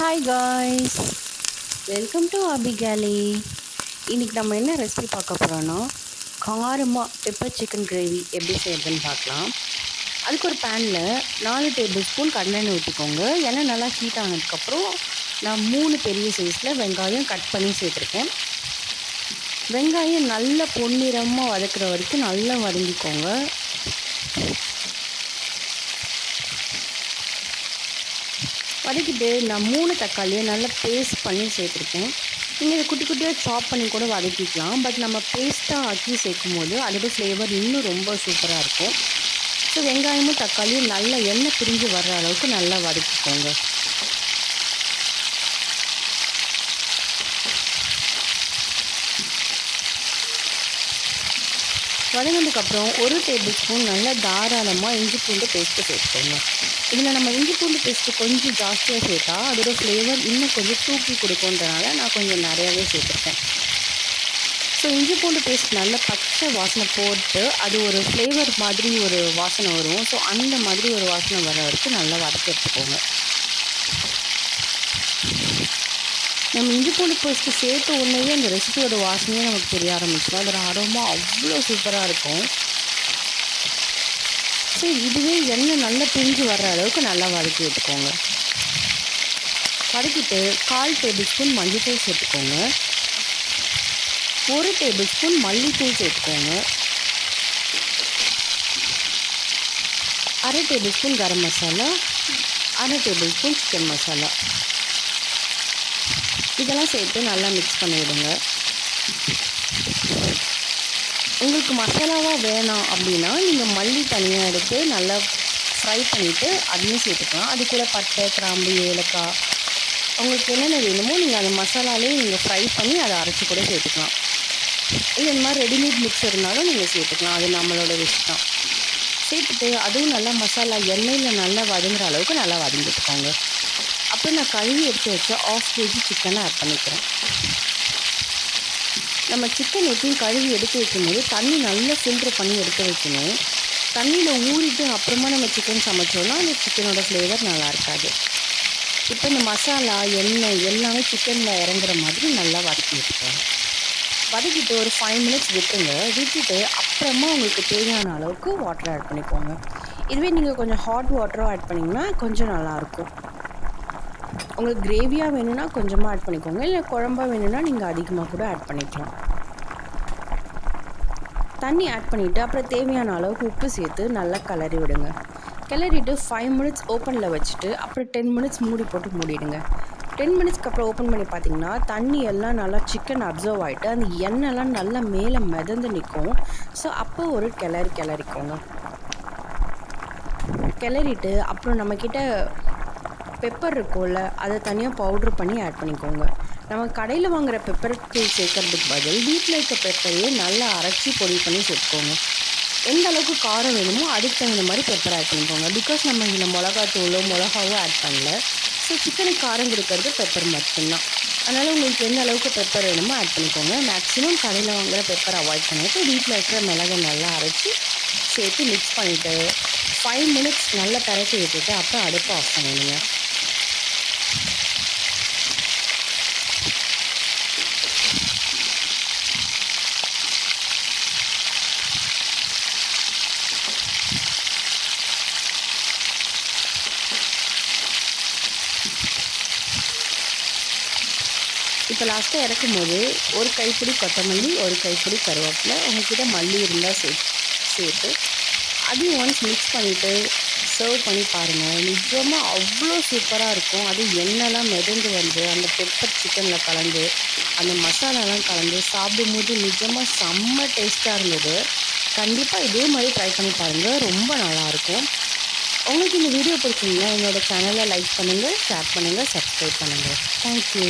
Hi guys welcome to அபிகாலி இன்றைக்கி நம்ம என்ன ரெசிபி பார்க்க போகிறோன்னா காரமாக பெப்பர் சிக்கன் கிரேவி எப்படி செய்யறதுன்னு பார்க்கலாம். அதுக்கு ஒரு பேனில் நாலு டேபிள் ஸ்பூன் கடலெண்ணெய் ஊற்றிக்கோங்க ஏன்னா நல்லா ஹீட் ஆனதுக்கப்புறம் நான் மூணு பெரிய சைஸில் வெங்காயம் கட் பண்ணி சேர்த்துருக்கேன். வெங்காயம் நல்லா பொன்னிறமாக வதக்குற வரைக்கும் நல்லா வதங்கிக்கோங்க. வதக்கிட்டு நான் மூணு தக்காளியை நல்லா பேஸ்ட் பண்ணி சேர்த்துருக்கேன். நீங்கள் இதை குட்டி குட்டியாக சாப் பண்ணி கூட வதக்கிக்கலாம். பட் நம்ம பேஸ்ட்டாக ஆக்கி சேர்க்கும் போது அதோடய ஃப்ளேவர் இன்னும் ரொம்ப சூப்பராக இருக்கும். ஸோ வெங்காயமும் தக்காளியும் நல்லா எண்ணெய் பிரிஞ்சு வர்ற அளவுக்கு நல்லா வதக்கிக்கோங்க. வதங்கினதுக்கப்புறம் ஒரு டேபிள் ஸ்பூன் நல்லா தாராளமாக இஞ்சி பூண்டு பேஸ்ட்டு சேர்த்துக்கோங்க. இதில் நம்ம இஞ்சி பூண்டு பேஸ்ட்டு கொஞ்சம் ஜாஸ்தியாக சேர்த்தா அதோட ஃப்ளேவர் இன்னும் கொஞ்சம் தூக்கி கொடுக்குன்றனால நான் கொஞ்சம் நிறையாவே சேர்த்துருக்கேன். ஸோ இஞ்சி பூண்டு பேஸ்ட் நல்ல பச்சை வாசனை போட்டு அது ஒரு ஃப்ளேவர் மாதிரி ஒரு வாசனை வரும். ஸோ அந்த மாதிரி ஒரு வாசனை வர வரைக்கும் நல்லா வதக்கி எடுத்துக்கோங்க. நம்ம இஞ்சி பூண்டு பேஸ்ட்டு சேர்த்த உடனேயே அந்த ரெசிபியோட வாசனையே நமக்கு தெரிய ஆரம்பிச்சிடும் அதோட அரோமா அவ்வளோ சூப்பராக இருக்கும். ஸோ இதுவே எண்ணெய் நல்லா பிரிஞ்சு வர்ற அளவுக்கு நல்லா வதக்கி எடுத்துக்கோங்க. வதக்கிட்டு கால் டேபிள் ஸ்பூன் மஞ்சள்தூள் சேர்த்துக்கோங்க. ஒரு டேபிள் ஸ்பூன் மல்லித்தூள் சேர்த்துக்கோங்க. அரை டேபிள் ஸ்பூன் கரம் மசாலா அரை டேபிள் ஸ்பூன் சிக்கன் மசாலா. இதெல்லாம் சேர்த்து நல்லா மிக்ஸ் பண்ணிவிடுங்க உங்களுக்கு மசாலாவாக வேணாம் அப்படின்னா நீங்கள் மல்லி தனியாக எடுத்து நல்லா ஃப்ரை பண்ணிவிட்டு அதையும் சேர்த்துக்கலாம். அது கூட பட்டை கிராம்பு ஏலக்காய். உங்களுக்கு என்னென்ன வேணுமோ நீங்கள் அந்த மசாலாலே நீங்கள் ஃப்ரை பண்ணி அதை அரைச்சி கூட சேர்த்துக்கலாம். இல்லை இந்த மாதிரி ரெடிமேட் மிக்ஸ் இருந்தாலும் நீங்கள் சேர்த்துக்கலாம். அது நம்மளோட விஷ் தான். சேர்த்துட்டு அதுவும் நல்லா மசாலா எண்ணெயில் நல்லா வதங்குற அளவுக்கு நல்லா வதங்கிட்டுக்கோங்க. அப்புறம் நான் கழுவி எடுத்து வச்ச ஆஃப் கேஜி சிக்கனை ஆட் பண்ணிக்கிறேன். நம்ம சிக்கன் எப்பயும் கழுவி எடுத்து வைக்கும்போது தண்ணி நல்லா ஃபில்ட்ரு பண்ணி எடுத்து வைக்கணும். தண்ணியில் ஊறிட்டு அப்புறமா நம்ம சிக்கன் சமைச்சோன்னா அந்த சிக்கனோட ஃப்ளேவர் நல்லா இருக்காது. இப்போ இந்த மசாலா எண்ணெய் எல்லாமே சிக்கனில் இறங்குற மாதிரி நல்லா வதக்கி வச்சுக்கோங்க வதக்கிட்டு ஒரு ஃபைவ் மினிட்ஸ் விட்டுருங்க. விட்டுட்டு அப்புறமா உங்களுக்கு தேவையான அளவுக்கு வாட்டர் ஆட் பண்ணிக்கோங்க. இதுவே நீங்கள் கொஞ்சம் ஹாட் வாட்டரும் ஆட் பண்ணிங்கன்னா கொஞ்சம் நல்லாயிருக்கும் உங்களுக்கு கிரேவியாக வேணும்னா கொஞ்சமாக ஆட் பண்ணிக்கோங்க. இல்லை குழம்பா வேணும்னா நீங்கள் அதிகமாக கூட ஆட் பண்ணிக்கலாம். தண்ணி ஆட் பண்ணிவிட்டு அப்புறம் தேவையான அளவுக்கு உப்பு சேர்த்து நல்லா கிளறி விடுங்க. கிளறிட்டு ஃபைவ் மினிட்ஸ் ஓப்பனில் வச்சுட்டு அப்புறம் டென் மினிட்ஸ் மூடி போட்டு மூடிடுங்க. டென் மினிட்ஸ்க்கு அப்புறம் ஓப்பன் பண்ணி பார்த்தீங்கன்னா தண்ணி எல்லாம் நல்லா சிக்கன் அப்சர்வ் ஆகிட்டு அந்த எண்ணெய்லாம் நல்லா மேலே மிதந்து நிற்கும். ஸோ அப்போ ஒரு கிளறி கிளறிக்கோங்க. கிளறிட்டு அப்புறம் நம்மக்கிட்ட பெப்பர் இருக்கும்ல அதை தனியாக பவுட்ரு பண்ணி ஆட் பண்ணிக்கோங்க. நம்ம கடையில் வாங்குகிற பெப்பர் தூள் சேர்க்கறதுக்கு பதில் வீட்டில் இருக்க பெப்பரையே நல்லா அரைச்சி பொடி பண்ணி சேர்த்துக்கோங்க. எந்த அளவுக்கு காரம் வேணுமோ அதுக்கு தகுந்த மாதிரி பெப்பர் ஆட் பண்ணிக்கோங்க. பிகாஸ் நம்ம இதில் மிளகாத்தூளோ மிளகாவோ ஆட் பண்ணல. ஸோ சிக்கனுக்கு காரம் கொடுக்கறது பெப்பர் மட்டும்தான். அதனால் உங்களுக்கு எந்த அளவுக்கு பெப்பர் வேணுமோ ஆட் பண்ணிக்கோங்க. மேக்ஸிமம் கடையில் வாங்குகிற பெப்பர் அவாய்ட் பண்ணிவிட்டு வீட்டில் இருக்கிற மிளகை நல்லா அரைச்சி சேர்த்து மிக்ஸ் பண்ணிவிட்டு ஃபைவ் மினிட்ஸ் நல்லா பரட்டி விட்டுட்டு அப்புறம் அடுப்பு ஆஃப் பண்ணிடுங்க. இப்போ லாஸ்ட்டாக இறக்கும் போது ஒரு கைப்பிடி கொத்தமல்லி ஒரு கைப்பிடி கருவேப்பிலை உங்கள்கிட்ட மல்லி இருந்தால் சே சேர்த்து அதையும் ஒன்ஸ் மிக்ஸ் பண்ணிவிட்டு சர்வ் பண்ணி பாருங்கள் நிஜமாக அவ்வளோ சூப்பராக இருக்கும். அது எண்ணெய்லாம் மிதந்து வந்து அந்த பெப்பர் சிக்கனில் கலந்து அந்த மசாலாலாம் கலந்து சாப்பிடும்போது நிஜமாக செம்ம டேஸ்ட்டாக இருந்தது. கண்டிப்பாக இதே மாதிரி ட்ரை பண்ணி பாருங்கள் ரொம்ப நல்லாயிருக்கும் உங்களுக்கு இந்த வீடியோ பிடிச்சிங்கன்னா என்னோடய சேனலை லைக் பண்ணுங்கள் ஷேர் பண்ணுங்கள் சப்ஸ்கிரைப் பண்ணுங்கள் தேங்க்யூ